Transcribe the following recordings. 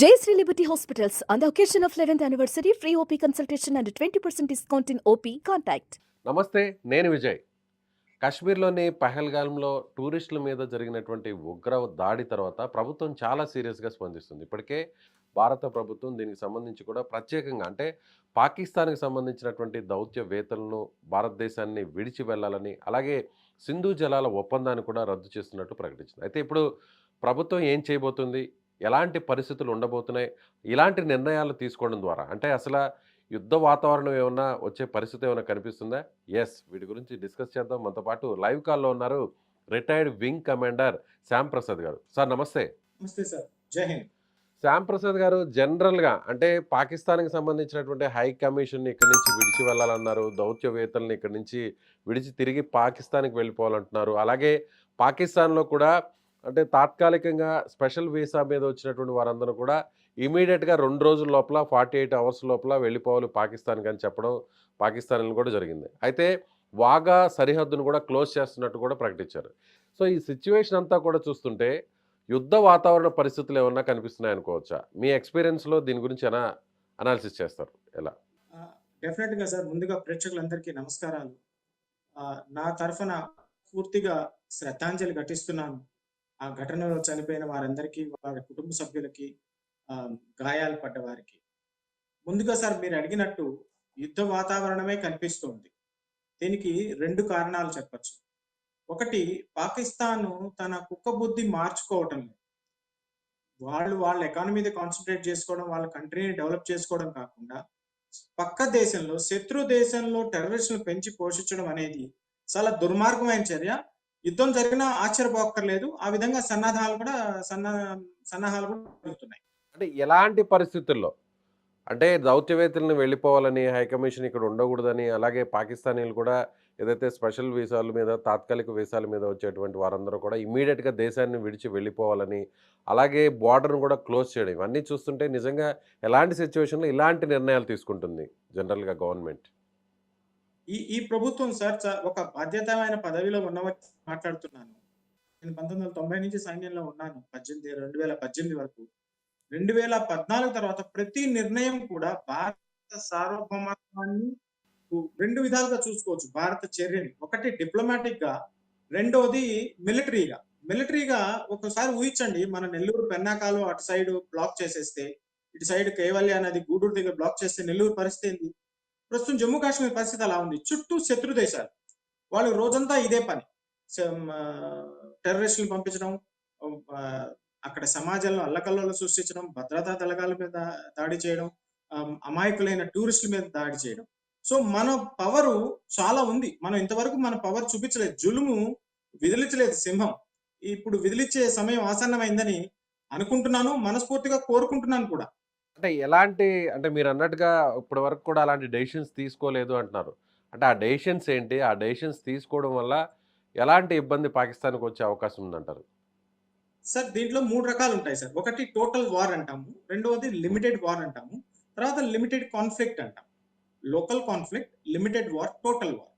Jayasree Liberty Hospitals, on the occasion of 11th anniversary, free OP consultation and 20% discount in OP. Contact. నమస్తే నేను విజయ్ కాశ్మీర్లోని పహల్గామ్లో టూరిస్టుల మీద జరిగినటువంటి ఉగ్ర దాడి తర్వాత ప్రభుత్వం చాలా సీరియస్గా స్పందిస్తుంది ఇప్పటికే భారత ప్రభుత్వం దీనికి సంబంధించి కూడా ప్రత్యేకంగా అంటే పాకిస్తాన్కి సంబంధించినటువంటి దౌత్యవేత్తలను భారతదేశాన్ని విడిచి వెళ్ళాలని అలాగే సింధు జలాల ఒప్పందాన్ని కూడా రద్దు చేస్తున్నట్టు ప్రకటించింది అయితే ఇప్పుడు ప్రభుత్వం ఏం చేయబోతుంది ఎలాంటి పరిస్థితులు ఉండబోతున్నాయి? ఇలాంటి నిర్ణయాలు తీసుకోవడం ద్వారా అంటే అసలు యుద్ధ వాతావరణం ఏమన్నా వచ్చే పరిస్థితి ఏమైనా కనిపిస్తుందా? ఎస్ వీటి గురించి డిస్కస్ చేద్దాం. మనతో పాటు లైవ్ కాల్లో ఉన్నారు retired wing commander Shyam Prasad గారు. సార్ నమస్తే. నమస్తే సార్. జై హింద్. శ్యామ్ ప్రసాద్ గారు జనరల్గా అంటే పాకిస్తాన్కి సంబంధించినటువంటి హై కమిషన్ ఇక్కడి నుంచి విడిచి వెళ్ళాలన్నారు. దౌత్యవేత్తల్ని ఇక్కడి నుంచి విడిచి తిరిగి పాకిస్తాన్కి వెళ్ళిపోవాలంటున్నారు. అలాగే పాకిస్తాన్లో కూడా అంటే తాత్కాలికంగా స్పెషల్ వీసా మీద వచ్చినటువంటి వారందరూ కూడా ఇమీడియట్గా రెండు రోజుల లోపల ఫార్టీ ఎయిట్ అవర్స్ లోపల వెళ్ళిపోవాలి పాకిస్తాన్కి అని చెప్పడం పాకిస్తాన్ కూడా జరిగింది. అయితే వాగా సరిహద్దును కూడా క్లోజ్ చేస్తున్నట్టు కూడా ప్రకటించారు. సో ఈ సిచ్యువేషన్ అంతా కూడా చూస్తుంటే యుద్ధ వాతావరణ పరిస్థితులు ఏమన్నా కనిపిస్తున్నాయి అనుకోవచ్చా? మీ ఎక్స్పీరియన్స్లో దీని గురించి ఎలా అనాలిసిస్ చేస్తారు? ఎలా? డెఫినెట్గా సార్. ముందుగా ప్రేక్షకులందరికీ నమస్కారాలు. నా తరఫున పూర్తిగా శ్రద్ధాంజలి ఘటిస్తున్నాను. ఆ ఘటనలో చనిపోయిన వారందరికీ వారి కుటుంబ సభ్యులకి గాయాలు పడ్డ వారికి. ముందుగా సార్ మీరు అడిగినట్టు యుద్ధ వాతావరణమే కనిపిస్తోంది. దీనికి రెండు కారణాలు చెప్పచ్చు. ఒకటి పాకిస్తాన్ తన కుక్క బుద్ధి మార్చుకోవటం లేదు. వాళ్ళు వాళ్ళ ఎకానమీ మీద కాన్సన్ట్రేట్ చేసుకోవడం వాళ్ళ కంట్రీని డెవలప్ చేసుకోవడం కాకుండా పక్క దేశంలో శత్రు దేశంలో టెర్రరిస్టులు పెంచి పోషించడం అనేది చాలా దుర్మార్గమైన చర్య. యుద్ధం జరిగినా ఆశ్చర్యపోక్కర్లేదు. ఆ విధంగా సన్నాహాలు కూడా సన్నా సన్నాహాలు కూడా జరుగుతున్నాయి. అంటే ఎలాంటి పరిస్థితుల్లో? అంటే దౌత్యవేత్తలను వెళ్ళిపోవాలని హైకమిషన్ ఇక్కడ ఉండకూడదని అలాగే పాకిస్తానీలు కూడా ఏదైతే స్పెషల్ వీసాల మీద తాత్కాలిక వీసాల మీద వచ్చేటువంటి వారందరూ కూడా ఇమీడియట్గా దేశాన్ని విడిచి వెళ్ళిపోవాలని అలాగే బార్డర్ను కూడా క్లోజ్ చేయడం ఇవన్నీ చూస్తుంటే నిజంగా ఎలాంటి సిచ్యువేషన్లో ఇలాంటి నిర్ణయాలు తీసుకుంటుంది జనరల్గా గవర్నమెంట్? ఈ ఈ ప్రభుత్వం సార్ చ- ఒక బాధ్యతమైన పదవిలో ఉన్నవని మాట్లాడుతున్నాను. నేను పంతొమ్మిది వందల తొంభై నుంచి సైన్యంలో ఉన్నాను. పద్దెనిమిది రెండు వేల పద్దెనిమిది వరకు. రెండు వేల పద్నాలుగు తర్వాత ప్రతి నిర్ణయం కూడా భారత సార్వభౌమత్వాన్ని రెండు విధాలుగా చూసుకోవచ్చు. భారత చర్యని. ఒకటి డిప్లొమాటిక్గా రెండోది మిలిటరీగా. మిలిటరీగా ఒకసారి ఊహించండి మన నెల్లూరు పెన్నాకాలు అటు సైడ్ బ్లాక్ చేసేస్తే ఇటు సైడ్ కేవల్య అనేది గూడూరు దగ్గర బ్లాక్ చేస్తే నెల్లూరు పరిస్థితి ఏంది? ప్రస్తుతం జమ్మూ కాశ్మీర్ పరిస్థితి అలా ఉంది. చుట్టూ శత్రు దేశాలు. వాళ్ళు రోజంతా ఇదే పని. టెర్రరిస్టులు పంపించడం అక్కడ సమాజంలో అల్లకల్లోలు సృష్టించడం భద్రతా దళాల మీద దాడి చేయడం అమాయకులైన టూరిస్టుల మీద దాడి చేయడం. సో మన పవరు చాలా ఉంది. మనం ఇంతవరకు మన పవర్ చూపించలేదు. జులుము విదిలించలేదు సింహం. ఇప్పుడు విదిలించే సమయం ఆసన్నమైందని అనుకుంటున్నాను మనస్ఫూర్తిగా కోరుకుంటున్నాను కూడా. అంటే ఎలాంటి అంటే మీరు అన్నట్టుగా ఇప్పటి వరకు కూడా అలాంటి డెసిషన్స్ తీసుకోలేదు అంటున్నారు. అంటే ఆ డెసిషన్స్ ఏంటి? ఆ డెసిషన్స్ తీసుకోవడం వల్ల ఎలాంటి ఇబ్బంది పాకిస్తాన్కి వచ్చే అవకాశం ఉందంటారు? సార్ దీంట్లో మూడు రకాలు ఉంటాయి సార్. ఒకటి టోటల్ వార్ అంటాము. రెండవది లిమిటెడ్ వార్ అంటాము. తర్వాత లిమిటెడ్ కాన్ఫ్లిక్ట్ అంటాం. Local conflict limited war total war.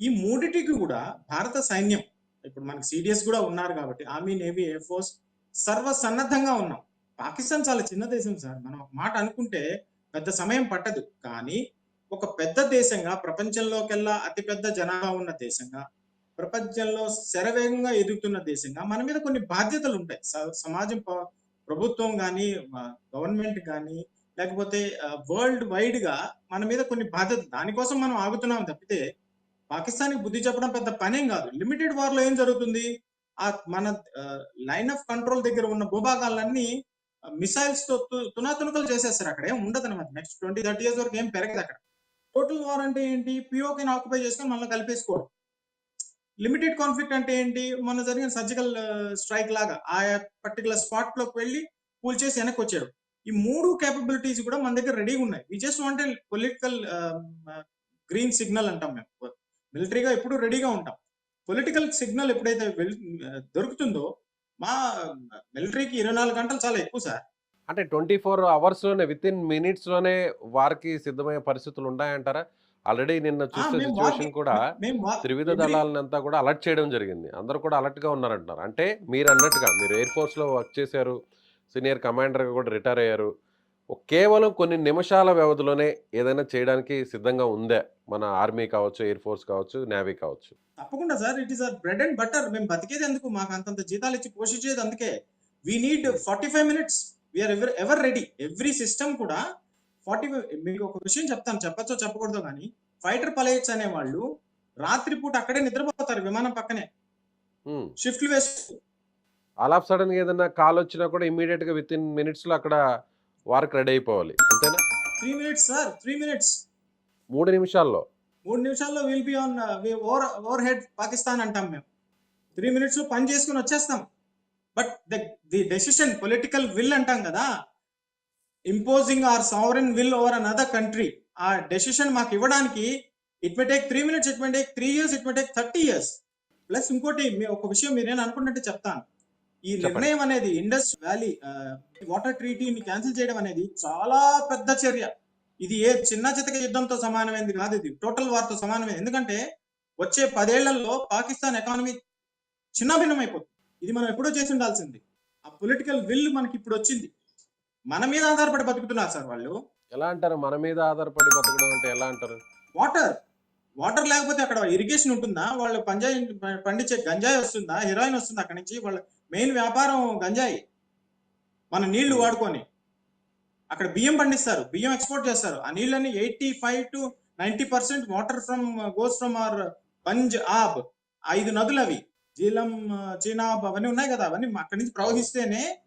ఈ మూడిటికి కూడా భారత సైన్యం ఇప్పుడు మనకి సిడిఎస్ కూడా ఉన్నారు కాబట్టి ఆర్మీ నేవీ ఎయిర్ ఫోర్స్ సర్వసన్నద్ధంగా ఉన్నాం. పాకిస్తాన్ చాలా చిన్న దేశం సార్. మనం ఒక మాట అనుకుంటే పెద్ద సమయం పట్టదు. కానీ ఒక పెద్ద దేశంగా ప్రపంచంలోకెల్లా అతిపెద్ద జనాభా ఉన్న దేశంగా ప్రపంచంలో శరవేగంగా ఎదుగుతున్న దేశంగా మన మీద కొన్ని బాధ్యతలు ఉంటాయి. స- సమాజం ప్రభుత్వం కానీ గవర్నమెంట్ కానీ లేకపోతే వరల్డ్ వైడ్గా మన మీద కొన్ని బాధ్యత దానికోసం మనం ఆగుతున్నాం తప్పితే పాకిస్తాన్కి బుద్ధి చెప్పడం పెద్ద పనేం కాదు. లిమిటెడ్ వార్లో ఏం జరుగుతుంది? ఆ మన లైన్ ఆఫ్ కంట్రోల్ దగ్గర ఉన్న భూభాగాలన్నీ మిసైల్స్తో తు- తునాతునకలు చేసేస్తారు అక్కడ. ఏం ఉండదు అనమాట నెక్స్ట్ ట్వంటీ థర్టీ ఇయర్స్ వరకు ఏం పెరగదు అక్కడ. టోటల్ వార్ అంటే ఏంటి? పిఓకిని ఆక్యుపై చేసుకొని మళ్ళీ కలిపేసుకోవడం. లిమిటెడ్ కాన్ఫ్లిక్ట్ అంటే ఏంటి? మొన్న జరిగిన సర్జికల్ స్ట్రైక్ లాగా ఆ పర్టికులర్ స్పాట్లోకి వెళ్ళి కూల్ చేసి వెనక్కి వచ్చారు ఈ మూడు కేపబిలిటీస్ కూడా మన దగ్గర రెడీగా ఉన్నాయి. We just want political green signal అంటాం మేము. మిలిటరీగా ఎప్పుడు రెడీగా ఉంటాం. పొలిటికల్ సిగ్నల్ ఎప్పుడైతే దొరుకుతుందో మా మిలిటరీకి ఇరవై నాలుగు గంటలు చాలా ఎక్కువ సార్. అంటే ట్వంటీ ఫోర్ అవర్స్లోనే విత్ ఇన్ మినిట్స్లోనే వారికి సిద్ధమయ్యే పరిస్థితులు ఉన్నాయంటారా? ఆల్రెడీ నిన్న చూసిన సిచ్యువేషన్ కూడా త్రివిధ దళాలనంతా కూడా అలర్ట్ చేయడం జరిగింది. అందరూ కూడా అలర్ట్గా ఉన్నారంటున్నారు. అంటే మీరు అన్నట్టుగా మీరు ఎయిర్ ఫోర్స్లో వర్క్ చేశారు సీనియర్ కమాండర్గా కూడా రిటైర్ అయ్యారు కేవలం కొన్ని నిమిషాల వ్యవధిలోనే ఏదైనా చేయడానికి సిద్ధంగా ఉందే? మన ఆర్మీ కావచ్చు ఎయిర్ ఫోర్స్ కావచ్చు నేవీ కావచ్చు. తప్పకుండా sir. It is a bread and butter మేము బతికేది ఎందుకు? మాకు అంతంత జీతాలు ఇచ్చి పోషించేది అందుకే. We need forty five minutes we are ever ever ready every system కూడా ఫార్టీ మీకు ఒక విషయం చెప్తాను. చెప్పచ్చో చెప్పకూడదో కానీ ఫైటర్ పైలట్స్ అనే వాళ్ళు రాత్రిపూట అక్కడే నిద్రపోతారు విమానం పక్కనే. షిఫ్ట్లు ఆల్ ఆఫ్ సడన్ ఏదైనా కాల్ వచ్చినా కూడా ఇమీడియట్గా విత్ ఇన్ మినిట్స్లో అక్కడ వారికి రెడీ అయిపోవాలి. అంతేనా? Three minutes sir three minutes. మూడు నిమిషాల్లో. మూడు నిమిషాల్లో will be on over overhead Pakistan అంటాం మేము. త్రీ మినిట్స్ పని చేసుకుని వచ్చేస్తాం. But the the decision political will అంటాం కదా. Imposing our sovereign will over another country ఆ డెసిషన్ మాకు ఇవ్వడానికి it may take three minutes it may take three years it may take thirty years plus ఇంకోటి ఒక విషయం మీరేం అనుకున్నట్టు చెప్తాను. ఈ. నిర్ణయం అనేది ఇండస్ వ్యాలీ వాటర్ ట్రీటీని క్యాన్సిల్ చేయడం అనేది చాలా పెద్ద చర్య. ఇది ఏ చిన్న చితక యుద్ధంతో సమానమైనది కాదు ఇది. టోటల్ వార్తో సమానమైనది ఎందుకంటే వచ్చే పదేళ్ళలో పాకిస్తాన్ ఎకానమీ చిన్నభిన్నమైపోతుంది. ఇది మనం ఎప్పుడో చేసి ఉండాల్సింది. ఆ పొలిటికల్ విల్ మనకి ఇప్పుడు వచ్చింది. మన మీద ఆధారపడి బతుకుతున్నారు సార్ వాళ్ళు. ఎలా అంటారు? మన మీద ఆధారపడి బతకడం అంటే ఎలా అంటారు? వాటర్. వాటర్ లేకపోతే అక్కడ ఇరిగేషన్ ఉంటుందా? వాళ్ళు పంజాయి పండించే గంజాయి వస్తుందా? హీరోయిన్ వస్తుందా అక్కడ నుంచి? వాళ్ళ మెయిన్ వ్యాపారం గంజాయి. మన నీళ్ళు వాడుకొని. అక్కడ బియ్యం పండిస్తారు బియ్యం ఎక్స్పోర్ట్ చేస్తారు. ఆ నీళ్ళని eighty five to ninety percent water from goes from our Punjab ఐదు నదులు అవి జీలం చీనాబ్ అవన్నీ ఉన్నాయి కదా అవన్నీ అక్కడి నుంచి ప్రవహిస్తేనే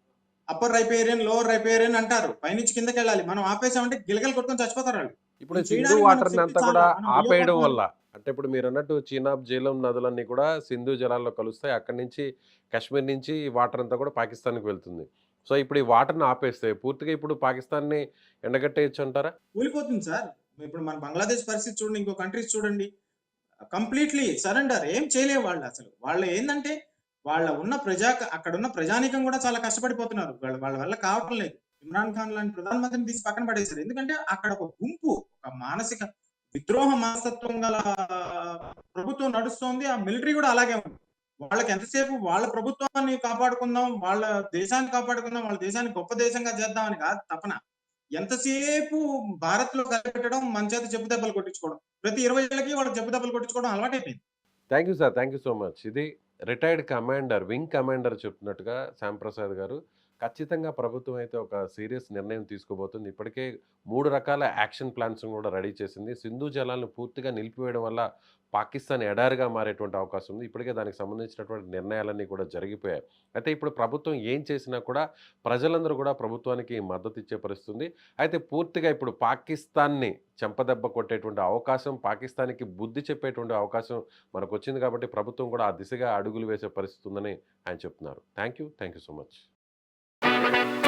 అప్పర్ రైపేరియన్ లోవర్ రైపేరియన్ అంటారు. పైనుంచి కిందకి వెళ్ళాలి మనం ఆపేసామంటే గిలగలు కొట్టుకొని చచ్చిపోతారు వాళ్ళు. ఇప్పుడు సింధు వాటర్ అంతా కూడా ఆపేయడం. వల్ల. అంటే ఇప్పుడు మీరు అన్నట్టు చీనాబ్ జీలం నదులన్నీ కూడా సింధు జలాల్లో కలుస్తాయి. అక్కడి నుంచి కాశ్మీర్ నుంచి ఈ వాటర్ అంతా కూడా పాకిస్తాన్కి వెళ్తుంది. సో ఇప్పుడు ఈ వాటర్ని ఆపేస్తే పూర్తిగా ఇప్పుడు పాకిస్తాన్ని ఎండగట్టేయచ్చు అంటారా? కూలిపోతుంది సార్. ఇప్పుడు మన బంగ్లాదేశ్ పరిస్థితి చూడండి ఇంకో కంట్రీస్ చూడండి. కంప్లీట్లీ సరెండర్ ఏం చేయలేవు వాళ్ళు అసలు. వాళ్ళు ఏంటంటే వాళ్ళ ఉన్న ప్రజా అక్కడ ఉన్న ప్రజానీకం కూడా చాలా కష్టపడిపోతున్నారు. వాళ్ళ వాళ్ళ వల్ల కావటం లేదు ఇమ్రాన్ ఖాన్ లాంటి ప్రధానమంత్రిని తీసి పక్కన పడేశారు. ఎందుకంటే అక్కడ ఒక గుంపు ఒక మానసిక విద్రోహ మనస్తత్వం గల ప్రభుత్వం నడుస్తోంది. ఆ మిలిటరీ కూడా అలాగే ఉంది. వాళ్ళకి ఎంతసేపు వాళ్ళ ప్రభుత్వాన్ని కాపాడుకుందాం వాళ్ళ దేశాన్ని కాపాడుకుందాం వాళ్ళ దేశాన్ని గొప్ప దేశంగా చేద్దామని కాదు తపన. ఎంతసేపు భారత్లో కలపెట్టడం మన చేత చెప్పు దెబ్బలు కొట్టించుకోవడం. ప్రతి ఇరవై ఏళ్ళకి వాళ్ళకి చెప్పు దెబ్బలు కొట్టించుకోవడం అలవాటైపోయింది. Thank you sir thank you so much ఇది రిటైర్డ్ కమాండర్ వింగ్ కమాండర్ చెప్తున్నట్టుగా శ్యాంప్రసాద్ గారు ఖచ్చితంగా ప్రభుత్వం అయితే ఒక సీరియస్ నిర్ణయం తీసుకోబోతుంది. ఇప్పటికే మూడు రకాల యాక్షన్ ప్లాన్స్ కూడా రెడీ చేసింది. సింధు జలాలను పూర్తిగా నిలిపివేయడం వల్ల పాకిస్తాన్ ఎడారిగా మారేటువంటి అవకాశం ఉంది. ఇప్పటికే దానికి సంబంధించినటువంటి నిర్ణయాలన్నీ కూడా జరిగిపోయాయి. అయితే ఇప్పుడు ప్రభుత్వం ఏం చేసినా కూడా ప్రజలందరూ కూడా ప్రభుత్వానికి మద్దతు ఇచ్చే పరిస్థితి ఉంది అయితే పూర్తిగా ఇప్పుడు పాకిస్తాన్ని చెంపదెబ్బ కొట్టేటువంటి అవకాశం పాకిస్తాన్కి బుద్ధి చెప్పేటువంటి అవకాశం మనకు వచ్చింది కాబట్టి ప్రభుత్వం కూడా ఆ దిశగా అడుగులు వేసే పరిస్థితి ఉందని ఆయన చెప్తున్నారు. Thank you thank you so much. thank you.